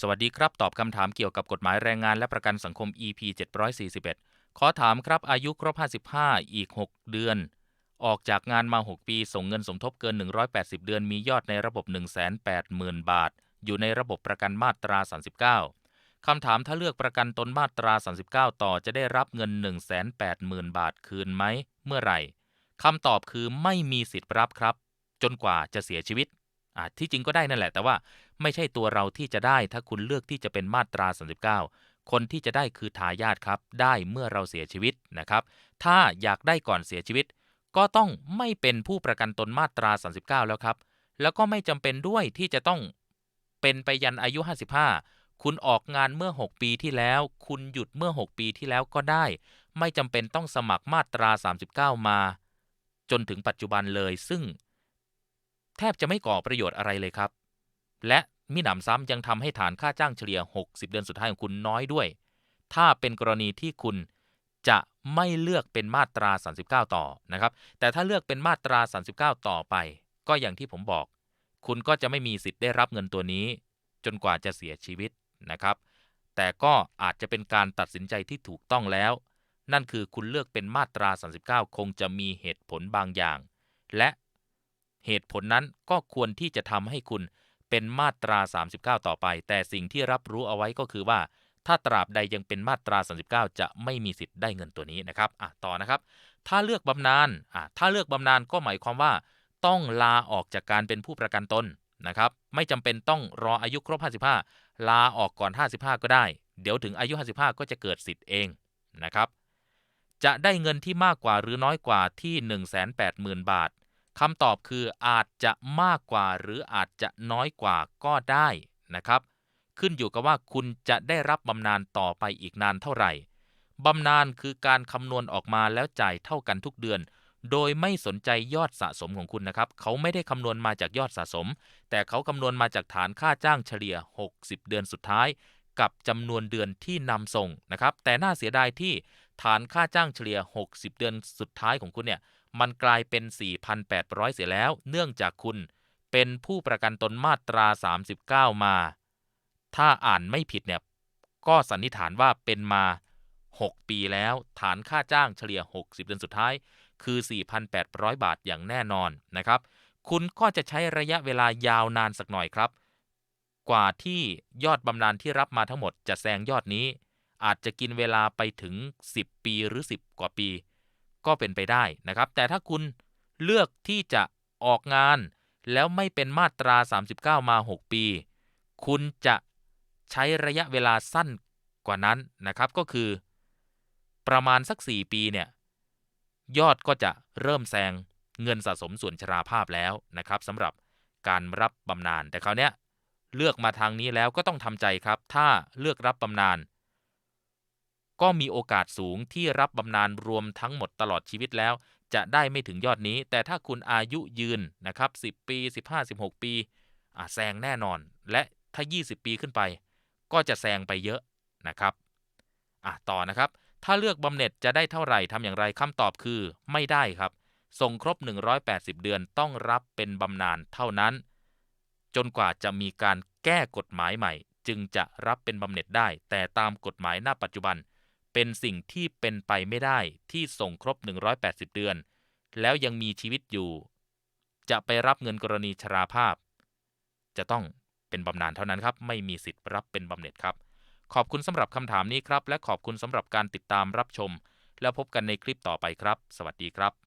สวัสดีครับ ตอบคำถามเกี่ยวกับกฎหมายแรงงานและประกันสังคม EP 741 ขอถามครับอายุครบ 55 อีก 6 เดือน ออกจากงานมา 6 ปี ส่งเงินสมทบเกิน 180 เดือน มียอดในระบบ 180,000 บาท อยู่ในระบบประกันมาตรา 39 คำถามถ้าเลือกประกันตนมาตรา 39 ต่อจะได้รับเงิน 180,000 บาทคืนไหม เมื่อไหร่คำตอบคือไม่มีสิทธิ์รับครับ จนกว่าจะเสียชีวิต ที่จริงก็ได้นั่นแหละ แต่ว่าไม่ใช่ตัวเราที่จะได้ถ้าคุณเลือกที่จะเป็นมาตรา 39 คนที่จะได้คือทายาทครับ ได้เมื่อเราเสียชีวิตนะครับ ถ้าอยากได้ก่อนเสียชีวิต ก็ต้องไม่เป็นผู้ประกันตนมาตรา 39 แล้วครับ แล้วก็ไม่จำเป็นด้วยที่จะต้องเป็นไปยันอายุ 55 คุณออกงานเมื่อ 6 ปีที่แล้ว คุณหยุดเมื่อ 6 ปีที่แล้วก็ได้ ไม่จำเป็นต้องสมัครมาตรา 39 มาจนถึงปัจจุบันเลย ซึ่ง แทบจะไม่ก่อประโยชน์อะไรเลยครับ และมิหนำซ้ำยังทำให้ฐานค่าจ้างเฉลี่ย 60 เดือนสุดท้ายของคุณน้อยด้วย ถ้าเป็นกรณีที่คุณจะไม่เลือกเป็นมาตรา 39 ต่อนะครับ แต่ถ้าเลือกเป็นมาตรา 39 ต่อไป ก็อย่างที่ผมบอก คุณก็จะไม่มีสิทธิ์ได้รับเงินตัวนี้ จนกว่าจะเสียชีวิตนะครับ แต่ก็อาจจะเป็นการตัดสินใจที่ถูกต้องแล้ว นั่นคือคุณเลือกเป็นมาตรา 39 คงจะมีเหตุผลบางอย่าง และ เหตุผลนั้นก็ควรที่จะทำให้คุณเป็นมาตรา 39 ต่อไป แต่สิ่งที่รับรู้เอาไว้ก็คือว่า ถ้าตราบใดยังเป็นมาตรา 39 จะไม่มีสิทธิ์ได้เงินตัวนี้นะครับอะต่อนะครับ ถ้าเลือกบำนาญอะถ้าเลือกบำนาญก็หมายความว่า ต้องลาออกจากการเป็นผู้ประกันตนนะครับ ไม่จำเป็นต้องรออายุครบ 55 ลาออกก่อน 55 ก็ได้ เดี๋ยวถึงอายุ 55 ก็จะเกิดสิทธิ์เองนะครับ จะได้เงินที่มากกว่าหรือน้อยกว่าที่ 180,000 บาท คำตอบคืออาจจะมากกว่าหรืออาจจะน้อยกว่าก็ได้นะครับ ขึ้นอยู่กับว่าคุณจะได้รับบำนาญต่อไปอีกนานเท่าไหร่บำนาญคือการคำนวณออกมาแล้วจ่ายเท่ากันทุกเดือน โดยไม่สนใจยอดสะสมของคุณนะครับ เขาไม่ได้คำนวณมาจากยอดสะสม แต่เขาคำนวณมาจากฐานค่าจ้างเฉลี่ย 60 เดือนสุดท้าย กับจำนวนเดือนที่นำส่งนะครับ แต่น่าเสียดายที่ฐานค่าจ้างเฉลี่ย 60 เดือนสุดท้ายของคุณเนี่ย มันกลายเป็น 4,800 เสียแล้ว เนื่องจากคุณเป็นผู้ประกันตนมาตรา 39 มา ถ้าอ่านไม่ผิดเนี่ย ก็สันนิษฐานว่าเป็นมา 6 ปีแล้ว ฐานค่าจ้างเฉลี่ย 60 เดือนสุดท้าย คือ 4,800 บาทอย่างแน่นอนนะครับ คุณก็จะใช้ระยะเวลายาวนานสักหน่อยครับ กว่าที่ยอดบำนาญที่รับมาทั้งหมดจะแซงยอดนี้ อาจจะกินเวลาไปถึง 10 ปีหรือ 10 กว่าปี ก็เป็นไปได้นะครับ แต่ถ้าคุณเลือกที่จะออกงาน แล้วไม่เป็นมาตรา 39 มา 6 ปี คุณจะใช้ระยะเวลาสั้นกว่านั้นนะครับ ก็คือ ประมาณสัก 4 ปีเนี่ย ยอดก็จะเริ่มแซงเงินสะสมส่วนชราภาพแล้วนะครับสำหรับการรับบำนาญแต่คราวนี้ยเลือกมาทางนี้แล้วก็ต้องทำใจครับ ถ้าเลือกรับบำนาญ ก็มีโอกาสสูงที่รับบำนาญรวมทั้งหมดตลอดชีวิตแล้ว จะได้ไม่ถึงยอดนี้ แต่ถ้าคุณอายุยืนนะครับ10 ปี 15 16 ปีอ่าแซงแน่นอน และถ้า 20 ปีขึ้นไป ก็จะแซงไปเยอะนะครับอะต่อนะครับ ถ้าเลือกบำเหน็จจะได้เท่าไหร่ทำอย่างไรคำตอบคือไม่ได้ครับ ส่งครบ 180 เดือนต้องรับเป็นบำนาญเท่านั้น จนกว่าจะมีการแก้กฎหมายใหม่ จึงจะรับเป็นบำเหน็จได้ แต่ตามกฎหมายหน้าปัจจุบัน เป็นสิ่งที่เป็นไปไม่ได้ที่ส่งครบ 180 เดือน แล้วยังมีชีวิตอยู่ จะไปรับเงินกรณีชราภาพ จะต้องเป็นบำนาญเท่านั้นครับ ไม่มีสิทธิ์รับเป็นบำเหน็จครับ ขอบคุณสำหรับคำถามนี้ครับ และขอบคุณสำหรับการติดตามรับชม แล้วพบกันในคลิปต่อไปครับ สวัสดีครับ